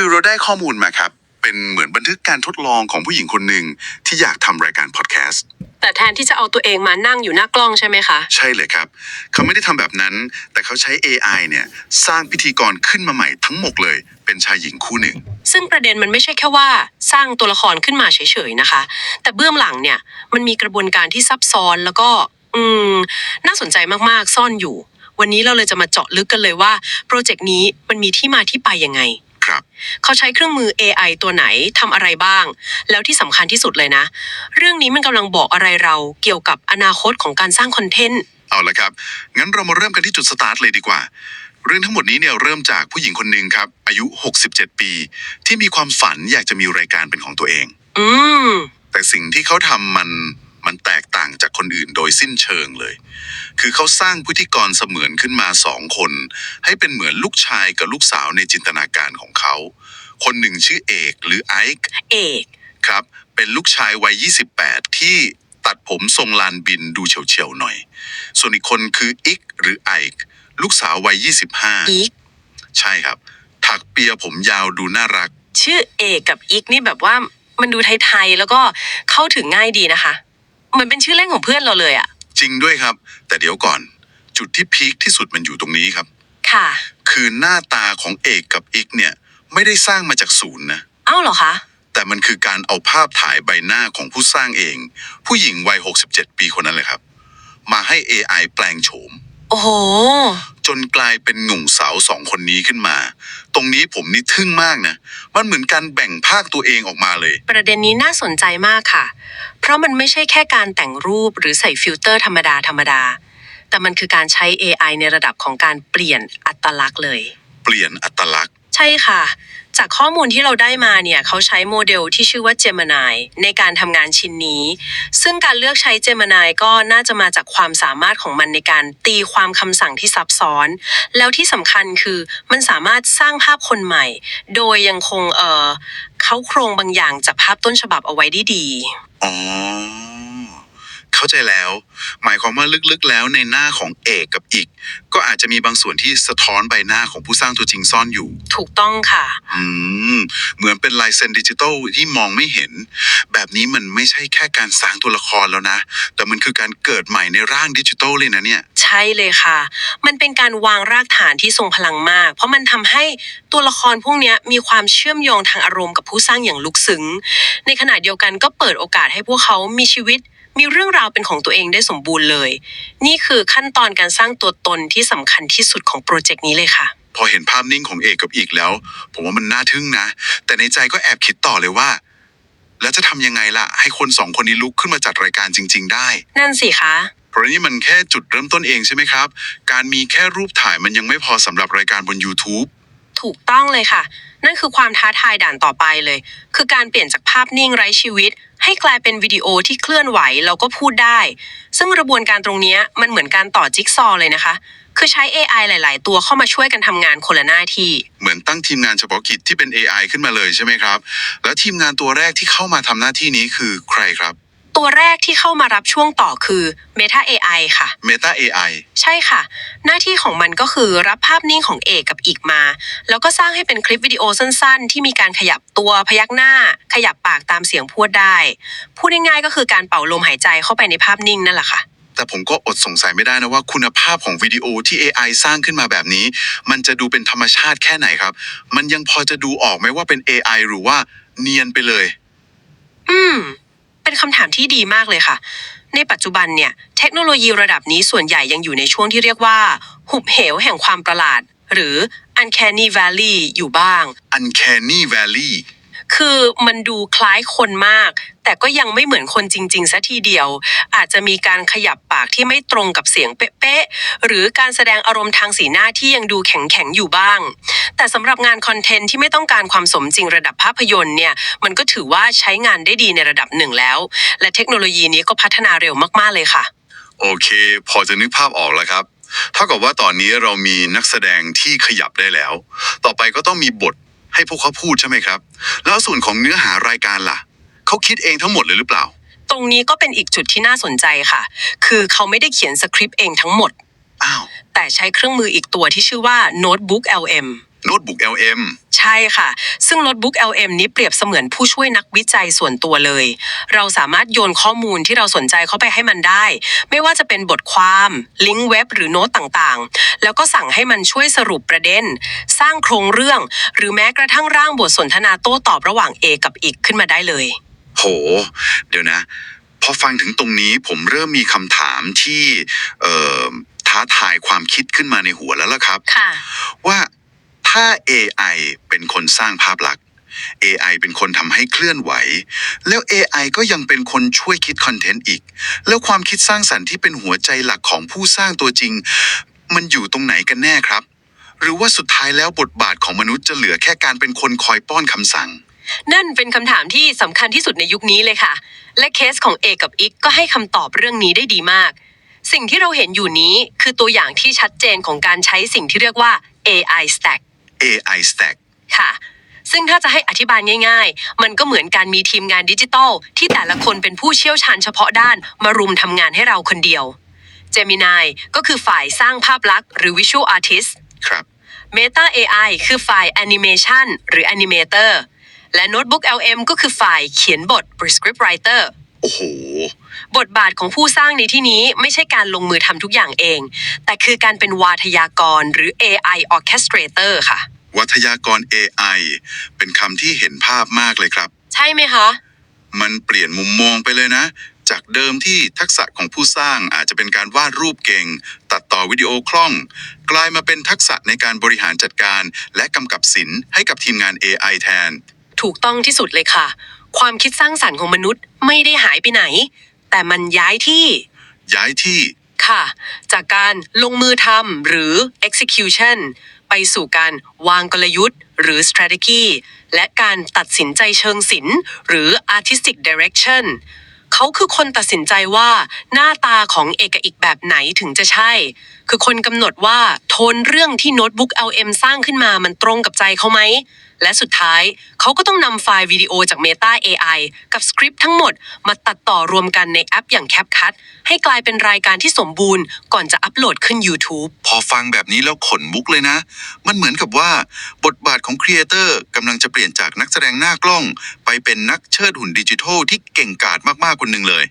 คือเราได้ข้อมูลมาครับ เป็นเหมือนบันทึกการทดลองของผู้หญิงคนหนึ่งที่อยากทำรายการพอดแคสต์ แต่แทนที่จะเอาตัวเองมานั่งอยู่หน้ากล้องใช่ไหมคะ ใช่เลยครับ เขาไม่ได้ทำแบบนั้น แต่เขาใช้ AI เนี่ย สร้างพิธีกรขึ้นมาใหม่ทั้งหมดเลย เป็นชายหญิงคู่หนึ่ง ซึ่งประเด็นมันไม่ใช่แค่ว่าสร้างตัวละครขึ้นมาเฉยๆนะคะ แต่เบื้องหลังเนี่ยมันมีกระบวนการที่ซับซ้อนแล้วก็ อืม น่าสนใจมากๆซ่อนอยู่ วันนี้เราเลยจะมาเจาะลึกกันเลยว่าโปรเจกต์นี้มันมีที่มาที่ไปยังไง ครับ เขาใช้เครื่องมือ AI ตัวไหนทำอะไรบ้าง แล้วที่สำคัญที่สุดเลยนะ เรื่องนี้มันกำลังบอกอะไรเราเกี่ยวกับอนาคตของการสร้างคอนเทนต์ เอาละครับ งั้นเรามาเริ่มกันที่จุดสตาร์ทเลยดีกว่า เรื่องทั้งหมดนี้เนี่ยเริ่มจากผู้หญิงคนหนึ่งครับ อายุ 67 ปี ที่มีความฝันอยากจะมีรายการเป็นของตัวเอง อืม แต่สิ่งที่เขาทำมัน มันแตกต่างจากคนอื่นโดยสิ้นเชิงเลย คือเขาสร้างพิธีกรเสมือนขึ้นมาสองคน ให้เป็นเหมือนลูกชายกับลูกสาวในจินตนาการของเขา คนหนึ่งชื่อเอกหรือไอซ์เอกครับ เป็นลูกชายวัย 28 ที่ตัดผมทรงลานบินดูเฉียวๆหน่อย ส่วนอีกคนคืออิกหรือไอซ์ลูกสาววัย 25 อีก ใช่ครับ ถักเปียผมยาวดูน่ารัก ชื่อเอกกับอีกนี่แบบว่ามันดูไทยๆ แล้วก็เข้าถึงง่ายดีนะคะ เหมือนเป็นชื่อเล่นของเพื่อนเราเลยอะจริงด้วยครับ แต่เดี๋ยวก่อน จุดที่พีคที่สุดมันอยู่ตรงนี้ครับ ค่ะ คือหน้าตาของเอกกับอิกเนี่ย ไม่ได้สร้างมาจากศูนย์นะ เอ้าเหรอคะ แต่มันคือการเอาภาพถ่ายใบหน้าของผู้สร้างเอง ผู้หญิงวัย 67 ปีคนนั้นเลยครับ มาให้ AI แปลงโฉม โอ้โห จนกลายเป็นหนุ่มสาวสองคนนี้ขึ้นมา ตรงนี้ผมนี่ทึ่งมากนะ มันเหมือนการแบ่งภาคตัวเองออกมาเลย ประเด็นนี้น่าสนใจมากค่ะ เพราะมันไม่ใช่แค่การแต่งรูปหรือใส่ฟิลเตอร์ธรรมดาธรรมดา แต่มันคือการใช้ AI ในระดับของการเปลี่ยนอัตลักษณ์เลย เปลี่ยนอัตลักษณ์ ใช่ค่ะ จากข้อมูลที่เราได้มาเนี่ยเขาใช้โมเดลที่ชื่อว่า Gemini ในการทำงานชิ้นนี้ ซึ่งการเลือกใช้ Gemini ก็น่าจะมาจากความสามารถของมันในการตีความคำสั่งที่ซับซ้อน แล้วที่สำคัญคือมันสามารถสร้างภาพคนใหม่ โดยยังคงเออเขาโครงบางอย่างจากภาพต้นฉบับเอาไว้ได้ดี อ๋อ เข้าใจแล้ว หมายความว่าลึกๆแล้วในหน้าของเอกกับอีก ก็อาจจะมีบางส่วนที่สะท้อนใบหน้าของผู้สร้างตัวจริงซ่อนอยู่ ถูกต้องค่ะ อืม เหมือนเป็นลายเซ็นดิจิตอลที่มองไม่เห็น แบบนี้มันไม่ใช่แค่การสร้างตัวละครแล้วนะ แต่มันคือการเกิดใหม่ในร่างดิจิตอลเลยนะเนี่ย ใช่เลยค่ะ มันเป็นการวางรากฐานที่ทรงพลังมาก เพราะมันทำให้ตัวละครพวกเนี้ยมีความเชื่อมโยงทางอารมณ์กับผู้สร้างอย่างลึกซึ้ง ในขณะเดียวกันก็เปิดโอกาสให้พวกเขามีชีวิต มีเรื่องราวเป็นของตัวเองได้สมบูรณ์เลย นี่คือขั้นตอนการสร้างตัวตนที่สำคัญที่สุดของโปรเจกต์นี้เลยค่ะ พอเห็นภาพนิ่งของเอกกับอีกแล้ว ผมว่ามันน่าทึ่งนะ แต่ในใจก็แอบคิดต่อเลยว่า แล้วจะทำยังไงล่ะ ให้คนสองคนนี้ลุกขึ้นมาจัดรายการจริง ๆ ได้ นั่นสิคะ เพราะนี่มันแค่จุดเริ่มต้นเองใช่ไหมครับ การมีแค่รูปถ่ายมันยังไม่พอสำหรับรายการบน YouTube ถูกต้องเลยค่ะ นั่นคือความท้าทายด่านต่อไปเลย คือการเปลี่ยนจากภาพนิ่งไร้ชีวิต ให้กลายเป็นวิดีโอที่เคลื่อนไหวแล้วก็พูดได้ ซึ่งกระบวนการตรงนี้มันเหมือนการต่อจิ๊กซอเลยนะคะ คือใช้ AI หลาย ๆ ตัวเข้ามาช่วยกันทำงานคนละหน้าที่ เหมือนตั้งทีมงานเฉพาะกิจที่เป็น AI ขึ้นมาเลยใช่ไหมครับ แล้วทีมงานตัวแรกที่เข้ามาทำหน้าที่นี้คือใครครับ ตัวแรกที่เข้ามารับช่วงต่อคือ Meta AI ค่ะ Meta AI ใช่ค่ะ หน้าที่ของมันก็คือรับภาพนิ่งของเอกกับอีกมา แล้วก็สร้างให้เป็นคลิปวิดีโอสั้นๆ ที่มีการขยับตัวพยักหน้า ขยับปากตามเสียงพูดได้ พูดง่ายๆก็คือการเป่าลมหายใจเข้าไปในภาพนิ่งนั่นแหละค่ะ แต่ผมก็อดสงสัยไม่ได้นะว่าคุณภาพของวิดีโอที่ AI สร้างขึ้นมาแบบนี้ มันจะดูเป็นธรรมชาติแค่ไหนครับ มันยังพอจะดูออกไหมว่าเป็น AI หรือว่าเนียนไปเลย อืม เป็นคำถามที่ดีมากเลยค่ะ ในปัจจุบันเนี่ย เทคโนโลยีระดับนี้ส่วนใหญ่ยังอยู่ในช่วงที่เรียกว่า หุบเหวแห่งความประหลาด หรือ uncanny valley อยู่บ้าง Uncanny Valley คือมันดูคล้ายคนมาก แต่ก็ยังไม่เหมือนคนจริงๆซะทีเดียว อาจจะมีการขยับปากที่ไม่ตรงกับเสียงเป๊ะๆหรือการแสดงอารมณ์ทางสีหน้าที่ยังดูแข็งๆอยู่บ้าง แต่สำหรับงานคอนเทนต์ที่ไม่ต้องการความสมจริงระดับภาพยนตร์เนี่ยมันก็ถือว่าใช้งานได้ดีในระดับหนึ่งแล้ว และเทคโนโลยีนี้ก็พัฒนาเร็วมากๆเลยค่ะ โอเค พอจะนึกภาพออกแล้วครับเท่ากับว่าตอนนี้เรามีนักแสดงที่ขยับได้แล้ว ต่อไปก็ต้องมีบท ให้พวกเขาพูดใช่ไหมครับ แล้วส่วนของเนื้อหารายการล่ะ เขาคิดเองทั้งหมดเลยหรือเปล่า ตรงนี้ก็เป็นอีกจุดที่น่าสนใจค่ะ คือเขาไม่ได้เขียนสคริปต์เองทั้งหมด อ้าว แต่ใช้เครื่องมืออีกตัวที่ชื่อว่า Notebook LM โน้ตบุ๊ก LM ใช่ค่ะ ซึ่งโน้ตบุ๊ก LM นี้เปรียบเสมือนผู้ช่วยนักวิจัยส่วนตัวเลย เราสามารถโยนข้อมูลที่เราสนใจเข้าไปให้มันได้ ไม่ว่าจะเป็นบทความ ลิงก์เว็บหรือโน้ตต่างๆ แล้วก็สั่งให้มันช่วยสรุปประเด็น สร้างโครงเรื่อง หรือแม้กระทั่งร่างบทสนทนาโต้ตอบระหว่าง A กับอีกขึ้นมาได้เลย โห เดี๋ยวนะ พอฟังถึงตรงนี้ผมเริ่มมีคำถามที่เอ่อท้าทายความคิดขึ้นมาในหัวแล้วล่ะครับ ค่ะ ว่า ถ้า AI เป็นคนสร้างภาพลักษณ์ AI เป็นคนทำให้เคลื่อนไหว แล้ว AI ก็ยังเป็นคนช่วยคิดคอนเทนต์อีก แล้วความคิดสร้างสรรค์ที่เป็นหัวใจหลักของผู้สร้างตัวจริง มันอยู่ตรงไหนกันแน่ครับ หรือว่าสุดท้ายแล้วบทบาทของมนุษย์จะเหลือแค่การเป็นคนคอยป้อนคำสั่ง นั่นเป็นคำถามที่สำคัญที่สุดในยุคนี้เลยค่ะ และเคสของเอกับอีกก็ให้คำตอบเรื่องนี้ได้ดีมาก สิ่งที่เราเห็นอยู่นี้คือตัวอย่างที่ชัดเจนของการใช้สิ่งที่เรียกว่า AI stack AI stack ค่ะ ซึ่งถ้าจะให้อธิบายง่าย ๆ มันก็เหมือนการมีทีมงานดิจิทัล ที่แต่ละคนเป็นผู้เชี่ยวชาญเฉพาะด้าน มารุมทำงานให้เราคนเดียว Gemini ก็คือฝ่ายสร้างภาพลักษณ์หรือ Visual Artist ครับ Meta AI คือฝ่าย Animation หรือ Animator และ Notebook LM ก็คือฝ่ายเขียนบท หรือ Script Writer โอ้โห บทบาทของผู้สร้างในที่นี้ไม่ใช่การลงมือทำทุกอย่างเอง แต่คือการเป็นวาทยากรหรือ AI Orchestrator ค่ะ วัทยากร AI เป็นคำที่เห็นภาพมากเลยครับ ใช่ไหมคะ มันเปลี่ยนมุมมองไปเลยนะ จากเดิมที่ทักษะของผู้สร้างอาจจะเป็นการวาดรูปเก่ง ตัดต่อวิดีโอคล่อง กลายมาเป็นทักษะในการบริหารจัดการ และกำกับศิลป์ให้กับทีมงาน AI แทน ถูกต้องที่สุดเลยค่ะความคิดสร้างสรรค์ของมนุษย์ไม่ได้หายไปไหน แต่มันย้ายที่ ย้ายที่ ค่ะ จากการลงมือทำหรือ execution ไปสู่การวางกลยุทธ์ หรือ strategy และการตัดสินใจเชิงศิลป์หรือ artistic direction เขาคือคนตัดสินใจว่าหน้าตาของเอกอีกแบบไหนถึงจะใช่ คือคนกำหนดว่าโทนเรื่องที่โน้ตบุ๊ก LM สร้างขึ้นมามันตรงกับใจเขาไหม และสุดท้ายเขาก็ต้องนำไฟล์วิดีโอจาก Meta AI กับสคริปต์ทั้งหมด มาตัดต่อรวมกันในแอปอย่าง CapCut ให้กลายเป็นรายการที่สมบูรณ์ก่อนจะอัปโหลดขึ้น YouTube พอฟังแบบนี้แล้วขนลุกเลยนะ มันเหมือนกับว่า บทบาทของครีเอเตอร์กำลังจะเปลี่ยนจากนักแสดงหน้ากล้อง ไปเป็นนักเชิดหุ่นดิจิทัลที่เก่งกาจมากๆคนหนึ่งเลย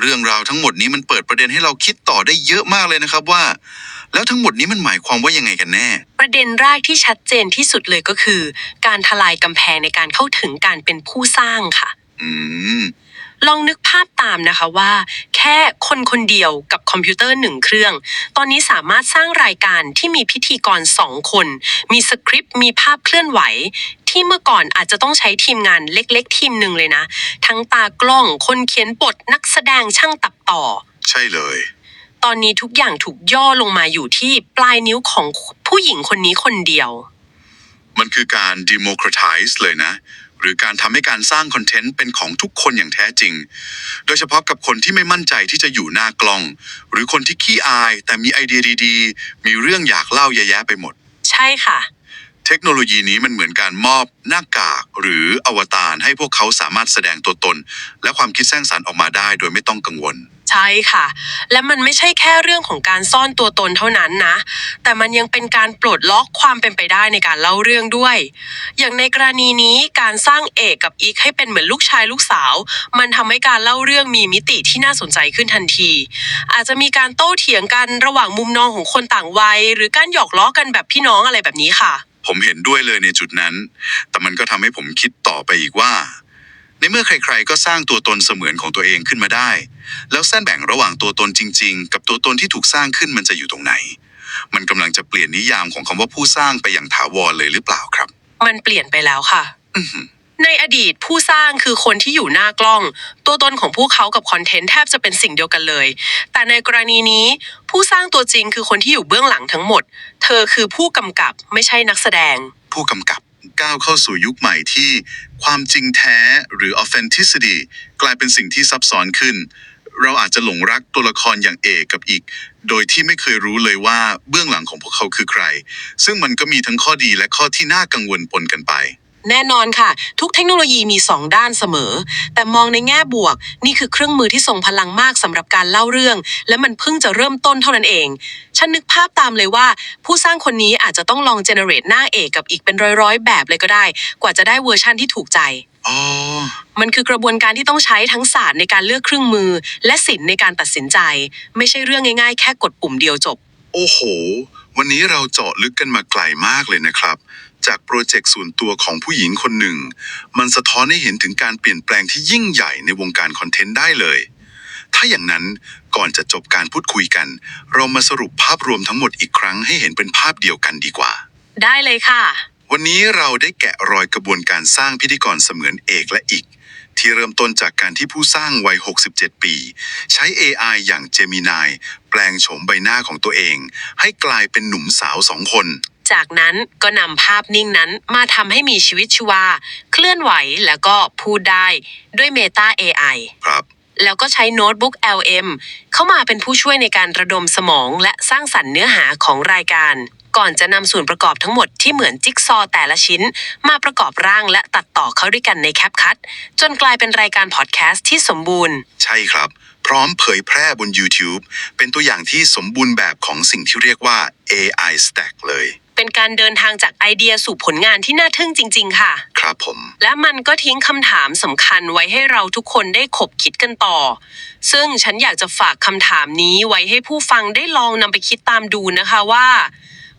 เรื่องราวทั้งหมดนี้มันเปิดประเด็นให้เราคิดต่อได้เยอะมากเลยนะครับว่า แล้วทั้งหมดนี้มันหมายความว่ายังไงกันแน่ ประเด็นแรกที่ชัดเจนที่สุดเลยก็คือ การทลายกำแพงในการเข้าถึงการเป็นผู้สร้างค่ะ อืม ลองนึกภาพตามนะคะว่า แค่คนคนเดียวกับคอมพิวเตอร์หนึ่งเครื่อง ตอนนี้สามารถสร้างรายการที่มีพิธีกรสองคน มีสคริปต์ มีภาพเคลื่อนไหว ที่เมื่อก่อนอาจจะต้องใช้ทีมงานเล็ก ๆ ทีมหนึ่งเลยนะ ทั้งตากล้อง คนเขียนบท นักแสดงช่างตัดต่อ ใช่เลย ตอนนี้ทุกอย่างถูกย่อลงมาอยู่ที่ปลายนิ้วของผู้หญิงคนนี้คนเดียว มันคือการ democratize เลยนะ หรือการทำให้การสร้างคอนเทนต์เป็นของทุกคนอย่างแท้จริง โดยเฉพาะกับคนที่ไม่มั่นใจที่จะอยู่หน้ากล้อง หรือคนที่ขี้อาย แต่มีไอเดียดีๆ มีเรื่องอยากเล่าเยอะแยะไปหมด ใช่ค่ะ เทคโนโลยีนี้มันเหมือนการมอบหน้ากากหรืออวตารให้พวกเขาสามารถแสดงตัวตน และความคิดสร้างสรรค์ออกมาได้โดยไม่ต้องกังวล ใช่ค่ะ และมันไม่ใช่แค่เรื่องของการซ่อนตัวตนเท่านั้นนะ แต่มันยังเป็นการปลดล็อกความเป็นไปได้ในการเล่าเรื่องด้วย อย่างในกรณีนี้การสร้างเอกกับอีกให้เป็นเหมือนลูกชายลูกสาว มันทำให้การเล่าเรื่องมีมิติที่น่าสนใจขึ้นทันที อาจจะมีการโต้เถียงกันระหว่างมุมมองของคนต่างวัย หรือการหยอกล้อกันแบบพี่น้องอะไรแบบนี้ค่ะ ผมเห็นด้วยเลยในจุดนั้น แต่มันก็ทำให้ผมคิดต่อไปอีกว่า ในเมื่อใครๆ ก็สร้างตัวตนเสมือนของตัวเองขึ้นมาได้ แล้วเส้นแบ่งระหว่างตัวตนจริง ๆ กับตัวตนที่ถูกสร้างขึ้นมันจะอยู่ตรงไหน มันกำลังจะเปลี่ยนนิยามของคำว่าผู้สร้างไปอย่างถาวรเลยหรือเปล่าครับ มันเปลี่ยนไปแล้วค่ะอื้อหือในอดีตผู้สร้างคือคนที่อยู่หน้ากล้อง ตัวตนของพวกเขากับคอนเทนต์แทบจะเป็นสิ่งเดียวกันเลย แต่ในกรณีนี้ ผู้สร้างตัวจริงคือคนที่อยู่เบื้องหลังทั้งหมด เธอคือผู้กำกับไม่ใช่นักแสดง ผู้กำกับ ก้าวเข้าสู่ยุคใหม่ที่ความจริงแท้หรือ authenticity กลายเป็นสิ่งที่ซับซ้อนขึ้น เราอาจจะหลงรักตัวละครอย่างเอกกับอีก โดยที่ไม่เคยรู้เลยว่าเบื้องหลังของพวกเขาคือใคร ซึ่งมันก็มีทั้งข้อดีและข้อที่น่ากังวลปนกันไป แน่นอนค่ะ ทุกเทคโนโลยีมี 2 ด้านเสมอ แต่มองในแง่บวก นี่คือเครื่องมือที่ทรงพลังมากสำหรับการเล่าเรื่อง และมันเพิ่งจะเริ่มต้นเท่านั้นเอง ฉันนึกภาพตามเลยว่า ผู้สร้างคนนี้อาจจะต้องลองเจเนเรตหน้าเอกกับอีกเป็นร้อยๆ แบบเลยก็ได้ กว่าจะได้เวอร์ชั่นที่ถูกใจอ๋อมันคือกระบวนการที่ต้องใช้ทั้งศาสตร์ในการเลือกเครื่องมือ และศิลป์ในการตัดสินใจ ไม่ใช่เรื่องง่ายๆ แค่กดปุ่มเดียวจบ โอ้โห วันนี้เราเจาะลึกกันมาไกลมากเลยนะครับ จากโปรเจกต์ส่วนตัวของผู้หญิงคนหนึ่ง มันสะท้อนให้เห็นถึงการเปลี่ยนแปลงที่ยิ่งใหญ่ในวงการคอนเทนต์ได้เลย ถ้าอย่างนั้นก่อนจะจบการพูดคุยกัน เรามาสรุปภาพรวมทั้งหมดอีกครั้งให้เห็นเป็นภาพเดียวกันดีกว่า ได้เลยค่ะ วันนี้เราได้แกะรอยกระบวนการสร้างพิธีกรเสมือนเอกและอีก ที่เริ่มต้นจากการที่ผู้สร้างวัย 67 ปี ใช้ AI อย่าง Gemini แปลงโฉมใบหน้าของตัวเอง ให้กลายเป็นหนุ่มสาวสองคน จากนั้นก็นำภาพนิ่งนั้นมาทำให้มีชีวิตชีวา เคลื่อนไหวแล้วก็พูดได้ด้วย Meta AI ครับ แล้วก็ใช้โน้ตบุ๊ก LM เข้ามาเป็นผู้ช่วยในการระดมสมองและสร้างสรรค์เนื้อหาของรายการ ก่อนจะนำส่วนประกอบทั้งหมดที่เหมือนจิ๊กซอว์แต่ละชิ้น มาประกอบร่างและตัดต่อเข้าด้วยกันในแคปคัทจนกลายเป็นรายการพอดแคสต์ที่สมบูรณ์ ใช่ครับ พร้อมเผยแพร่บน YouTube เป็นตัวอย่างที่สมบูรณ์แบบของสิ่งที่เรียกว่า AI Stack เลย เป็นการเดินทางจากไอเดียสู่ผลงานที่น่าทึ่งจริง ๆ ค่ะ ครับผม และมันก็ทิ้งคำถามสำคัญไว้ให้เราทุกคนได้ขบคิดกันต่อ ซึ่งฉันอยากจะฝากคำถามนี้ไว้ให้ผู้ฟังได้ลองนำไปคิดตามดูนะคะว่า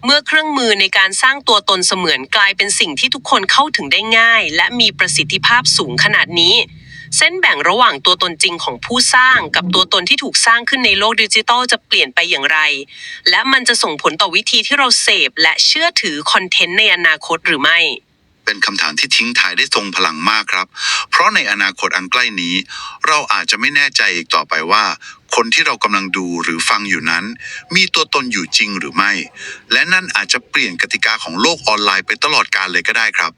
เมื่อเครื่องมือในการสร้างตัวตนเสมือนกลายเป็นสิ่งที่ทุกคนเข้าถึงได้ง่าย และมีประสิทธิภาพสูงขนาดนี้ เส้นแบ่งระหว่างตัวตนจริงของผู้สร้างกับตัวตนที่ถูกสร้างขึ้นในโลกดิจิทัลจะเปลี่ยนไปอย่างไร และมันจะส่งผลต่อวิธีที่เราเสพและเชื่อถือคอนเทนต์ในอนาคตหรือไม่ เป็นคำถามที่ทิ้งท้ายได้ทรงพลังมากครับ เพราะในอนาคตอันใกล้นี้ เราอาจจะไม่แน่ใจอีกต่อไปว่า คนที่เรากำลังดูหรือฟังอยู่นั้น มีตัวตนอยู่จริงหรือไม่ และนั่นอาจจะเปลี่ยนกติกาของโลกออนไลน์ไปตลอดกาลเลยก็ได้ครับ